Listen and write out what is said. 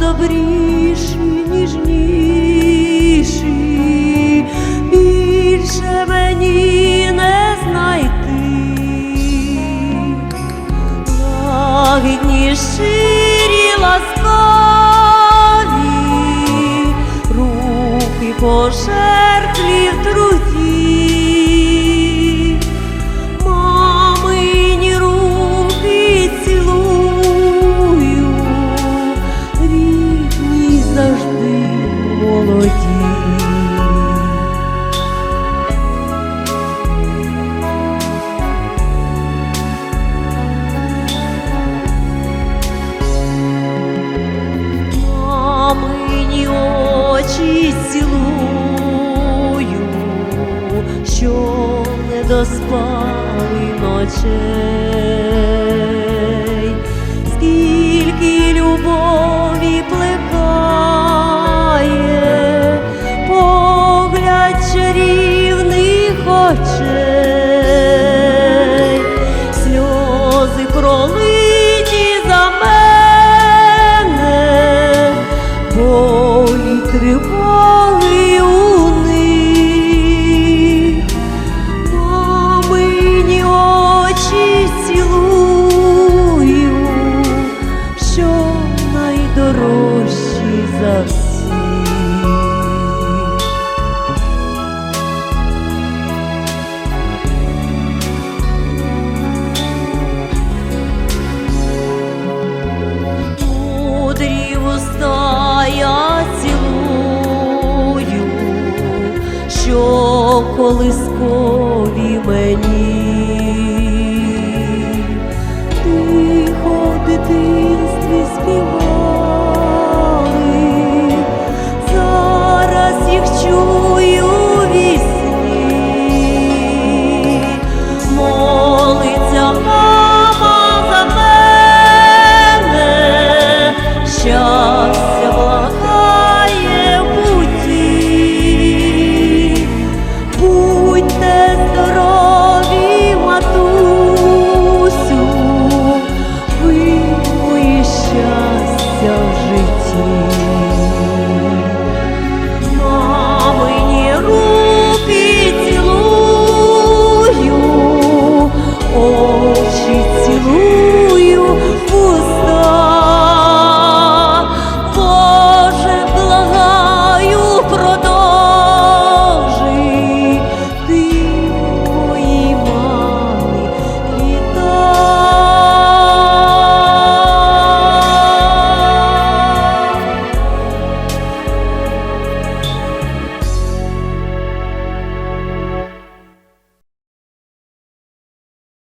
добріші, ніжніші, більше мені не знайти. Лагідні, ширі, ласкаві, руки пожертві Мамині очі цілую, що не доспали ночей, що колискові мені, тихо в дитинстві співали, зараз їх чую вісні, молиться мама за мене, щастя see.